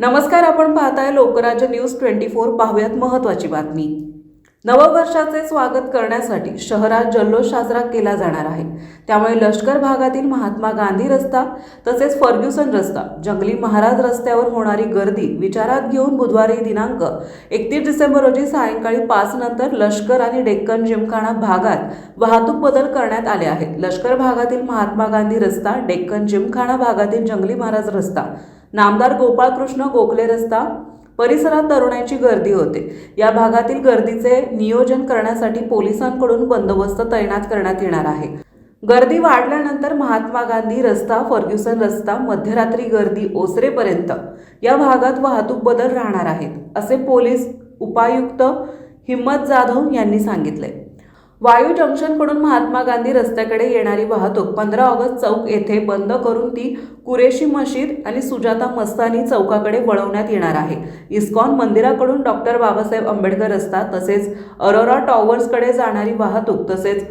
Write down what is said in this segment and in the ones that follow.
नमस्कार आपण पाहताय लोकराज्य न्यूज ट्वेंटी फोर पाहूयात महत्वाची बातमी. नववर्षाचे स्वागत करण्यासाठी शहरात जल्लोष साजरा केला जाणार आहे. त्यामुळे लष्कर भागातील महात्मा गांधी रस्ता तसेच फर्ग्युसन रस्ता जंगली महाराज रस्त्यावर होणारी गर्दी विचारात घेऊन बुधवारी दिनांक एकतीस डिसेंबर रोजी सायंकाळी पाच नंतर लष्कर आणि डेक्कन जिमखाना भागात वाहतूक बदल करण्यात आले आहेत. लष्कर भागातील महात्मा गांधी रस्ता डेक्कन जिमखाना भागातील जंगली महाराज रस्ता नामदार गोपाळकृष्ण गोखले रस्ता परिसरात तरुणांची गर्दी होते. या भागातील गर्दीचे नियोजन करण्यासाठी पोलिसांकडून बंदोबस्त तैनात करण्यात येणार आहे. गर्दी वाढल्यानंतर महात्मा गांधी रस्ता फर्ग्युसन रस्ता मध्यरात्री गर्दी ओसरेपर्यंत या भागात वाहतूक बदल राहणार आहेत असे पोलीस उपायुक्त हिम्मत जाधव यांनी सांगितले. वायू जंक्शनकडून महात्मा गांधी रस्त्याकडे येणारी वाहतूक पंधरा ऑगस्ट चौक येथे बंद करून ती कुरेशी मशीद आणि सुजाता मस्तानी चौकाकडे वळवण्यात येणार आहे. इस्कॉन मंदिराकडून डॉक्टर बाबासाहेब आंबेडकर रस्ता तसेच अरोरा टॉवर्सकडे जाणारी वाहतूक तसेच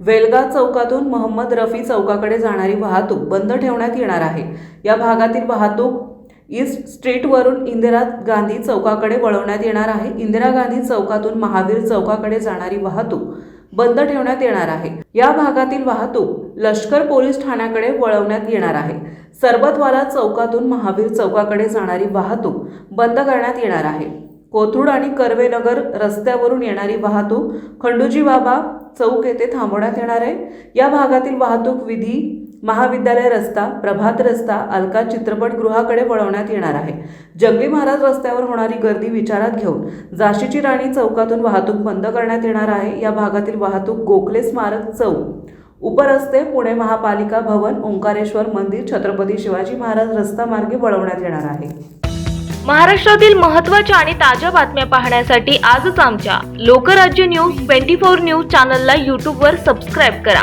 वेलगा चौकातून मोहम्मद रफी चौकाकडे जाणारी वाहतूक बंद ठेवण्यात येणार आहे. या भागातील वाहतूक ईस्ट स्ट्रीटवरून इंदिरा गांधी चौकाकडे वळवण्यात येणार आहे. इंदिरा गांधी चौकातून महावीर चौकाकडे जाणारी वाहतूक बंद ठेवण्यात येणार आहे. या भागातील वाहतूक लष्कर पोलीस ठाण्याकडे वळवण्यात येणार आहे. सरबतवाला चौकातून महावीर चौकाकडे जाणारी वाहतूक बंद करण्यात येणार आहे. कोथरूड आणि कर्वेनगर रस्त्यावरून येणारी वाहतूक खंडूजी बाबा चौक येथे थांबवण्यात येणार आहे. या भागातील वाहतूक विधी महाविद्यालय रस्ता प्रभात रस्ता अलका चित्रपटगृहाकडे वळवण्यात येणार आहे. जंगली महाराज रस्त्यावर होणारी गर्दी विचारात घेऊन झाशीची राणी चौकातून वाहतूक बंद करण्यात येणार आहे. या भागातील वाहतूक गोखले स्मारक चौक उपरस्ते पुणे महापालिका भवन ओंकारेश्वर मंदिर छत्रपती शिवाजी महाराज रस्ता मार्गे वळवण्यात येणार आहे. महाराष्ट्रातील महत्त्वाच्या आणि ताज्या बातम्या पाहण्यासाठी आजच आमच्या Lokrajya news twenty four news चॅनलला यूट्यूबवर सबस्क्राईब करा.